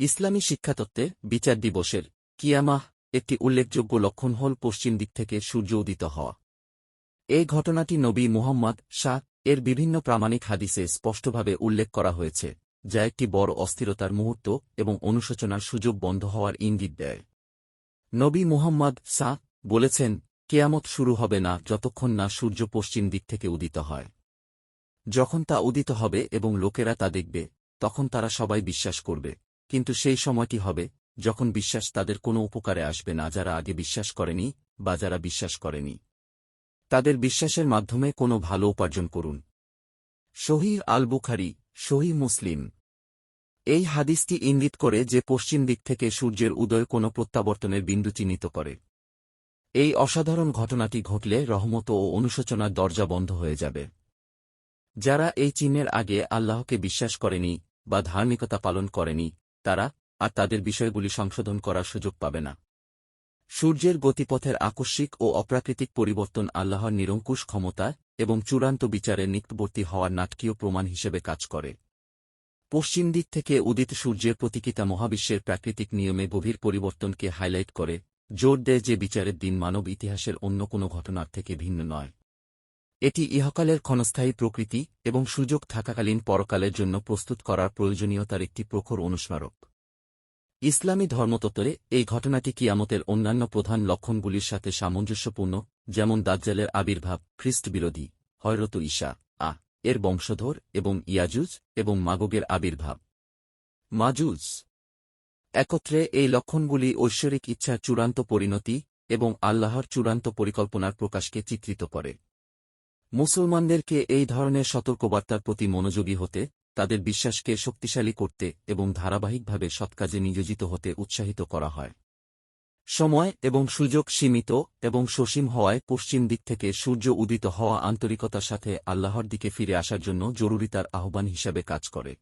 ইসলামী শিক্ষাতত্ত্বে বিচার দিবসের কিয়ামাহ একটি উল্লেখযোগ্য লক্ষণ হল পশ্চিম দিক থেকে সূর্য উদিত হওয়া। এই ঘটনাটি নবী মুহাম্মদ শাহ এর বিভিন্ন প্রামাণিক হাদিসে স্পষ্টভাবে উল্লেখ করা হয়েছে, যা একটি বড় অস্থিরতার মুহূর্ত এবং অনুশোচনার সুযোগ বন্ধ হওয়ার ইঙ্গিত দেয়। নবী মুহাম্মদ শাহ বলেছেন, কেয়ামত শুরু হবে না যতক্ষণ না সূর্য পশ্চিম দিক থেকে উদিত হয়। যখন তা উদিত হবে এবং লোকেরা তা দেখবে, তখন তারা সবাই বিশ্বাস করবে। কিন্তু সেই সময়টি হবে যখন বিশ্বাস তাদের কোনো উপকারে আসবে না, যারা আগে বিশ্বাস করেনি বা যারা বিশ্বাস করেনি। তাদের বিশ্বাসের মাধ্যমে কোনো ভালো উপার্জন করুন। শহীদ আল বুখারি শহী মুসলিম। এই হাদিসটি ইঙ্গিত করে যে পশ্চিম দিক থেকে সূর্যের উদয় কোনো প্রত্যাবর্তনের বিন্দু চিহ্নিত করে। এই অসাধারণ ঘটনাটি ঘটলে রহমত ও অনুশোচনার দরজা বন্ধ হয়ে যাবে। যারা এই চিহ্নের আগে আল্লাহকে বিশ্বাস করেনি বা ধার্মিকতা পালন করেনি তারা আর তাদের বিষয়গুলি সংশোধন করার সুযোগ পাবে না। সূর্যের গতিপথের আকস্মিক ও অপ্রাকৃতিক পরিবর্তন আল্লাহর নিরঙ্কুশ ক্ষমতা এবং চূড়ান্ত বিচারে নিকটবর্তী হওয়ার নাটকীয় প্রমাণ হিসেবে কাজ করে। পশ্চিম দিক থেকে উদিত সূর্যের প্রতীকিতা মহাবিশ্বের প্রাকৃতিক নিয়মে গভীর পরিবর্তনকে হাইলাইট করে, জোর দেয় যে বিচারের দিন মানব ইতিহাসের অন্য কোনো ঘটনার থেকে ভিন্ন নয়। এটি ইহকালের ক্ষণস্থায়ী প্রকৃতি এবং সুযোগ থাকাকালীন পরকালের জন্য প্রস্তুত করার প্রয়োজনীয়তার একটি প্রখর অনুস্মারক। ইসলামী ধর্মতত্ত্বে এই ঘটনাটি কিয়ামতের অন্যান্য প্রধান লক্ষণগুলির সাথে সামঞ্জস্যপূর্ণ, যেমন দাজ্জালের আবির্ভাব খ্রিস্ট বিরোধী হয়রত ঈশা, আ, এর বংশধর এবং ইয়াজুজ এবং মাগগের আবির্ভাব। মাজুজ একত্রে এই লক্ষণগুলি ঐশ্বরিক ইচ্ছার চূড়ান্ত পরিণতি এবং আল্লাহর চূড়ান্ত পরিকল্পনার প্রকাশকে চিত্রিত করে। মুসলমানদেরকে এই ধরনের সতর্কবার্তার প্রতি মনোযোগী হতে, তাদের বিশ্বাসকে শক্তিশালী করতে এবং ধারাবাহিকভাবে সৎকাজে নিয়োজিত হতে উৎসাহিত করা হয়। সময় এবং সুযোগ সীমিত এবং সসীম হওয়ায় পশ্চিম দিক থেকে সূর্য উদিত হওয়া আন্তরিকতার সাথে আল্লাহর দিকে ফিরে আসার জন্য জরুরি তার আহ্বান হিসাবে কাজ করে।